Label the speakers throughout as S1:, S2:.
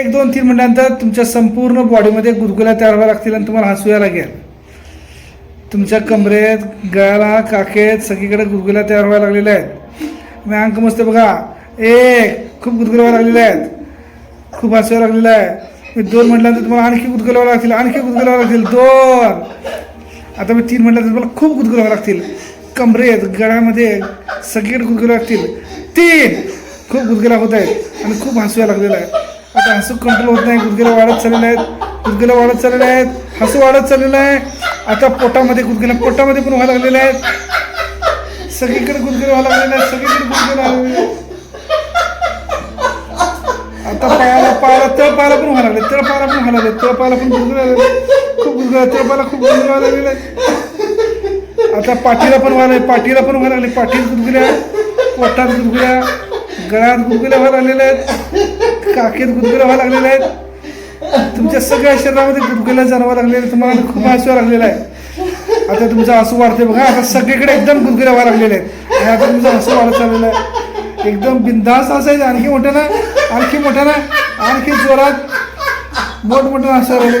S1: एक दोन तीन मिनिटांनंतर तुमच्या संपूर्ण बॉडीमध्ये गुदगुल्या तयार व्हायला लागतील आणि तुम्हाला हसूया लागेल. तुमच्या कमरेत गळ्याला काकेत सगळीकडे गुदगुल्या तयार व्हायला लागलेल्या आहेत. मी अंक मस्त बघा. एक खूप गुदगुल्या व्हायला लागलेल्या आहेत. खूप हसूया लागलेलं आहे. मी दोन म्हटल्यानंतर तुम्हाला आणखी गुदगुलावं लागतील आणखी गुदगुलावं लागतील. दोन. आता मी तीन म्हटल्यानंतर तुम्हाला खूप गुदगुलावं लागतील. कमरेत गळ्यामध्ये सगळीकडे गुदगुल्या लागतील. तीन. खूप गुदगुल्या होत आहेत आणि खूप हसूया लागलेलं आहे. आता हसू कंट्रोल होत नाही गुदगुल्या वाढत चाललेले आहेत गुदगुल्या वाढत चाललेले आहेत हसू वाढत चाललेलं आहे. आता पोटामध्ये गुदगुल्या पोटामध्ये पण व्हायला लागलेले आहेत. सगळीकडे गुदगुल्या व्हायला लागलेले आहेत सगळीकडे गुदगुल्या व्हायला आता पायाला पायाला तळ पायाला पण व्हायला लागले तळ पायाला पण व्हायला लागले तळ पायाला पण गुदगुल्या खूप गुदगुल्या तळ पायाला खूप गुदगुल्या व्हायला लागलेलं आहेत. आता पाठीला पण व्हायला पाठीला पण व्हायला लागले पाठीत गुदगुल्या पोटात गुदगुल्या गळ्यात गुदगुल्या व्हायला लागलेल्या आहेत. काकेत गुदगुल्या व्हायला लागलेल्या आहेत. तुमच्या सगळ्या शरीरामध्ये गुदगुल्या जाणवा लागलेल्या आहेत. तुम्हाला खूप हसू लागलेला आहे. आता तुमचं हसू वाढते बघा. आता सगळीकडे एकदम गुदगुल्या व्हायला लागलेल्या आहेत. आणि आता तुमचं हसू वाढत चाललेलं आहे. एकदम बिंदास असायचं आणखी मोठ्यानं आणखी मोठ्यानं आणखी जोरात. मोठ मोठं हसू राहिले.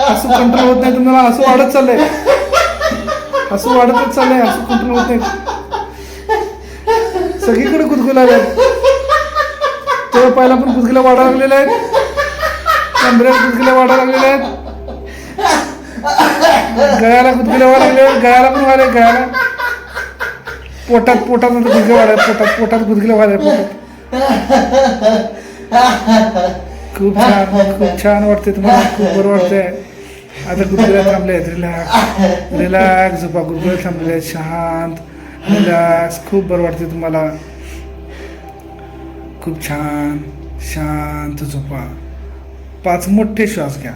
S1: हसू कंट्रोल होत नाही. तुम्हाला हसू वाढत चाललंय. हसू वाढतच चाललंय. हसू कंट्रोल होत नाही. सगळीकडे गुदगुला तो तेव्हा पहिला पण गुदगुल्या वाढायला लागलेल्या आहेत कमरेला गुदगुल्या वाढायला लागलेल्या आहेत गळ्याला गुदगुल्या वाढा लागले गळ्याला पण व्हायला गळ्याला. पोटात पोटात नंतर गुदगुल्या व्हायला पोटात पोटात गुदगुल्या व्हायला पोटात. खूप छान खूप छान वाटते तुम्हाला खूप बरं वाटतंय. आता गुदगुल्या थांबले आहेत रिलॅक्स रिलॅक्स झोपा गुदगुल्या थांबले आहेत शांत रिलॅक्स खूप बरं वाटते तुम्हाला. खूप छान शांत झोपा. पाच मोठे श्वास घ्या.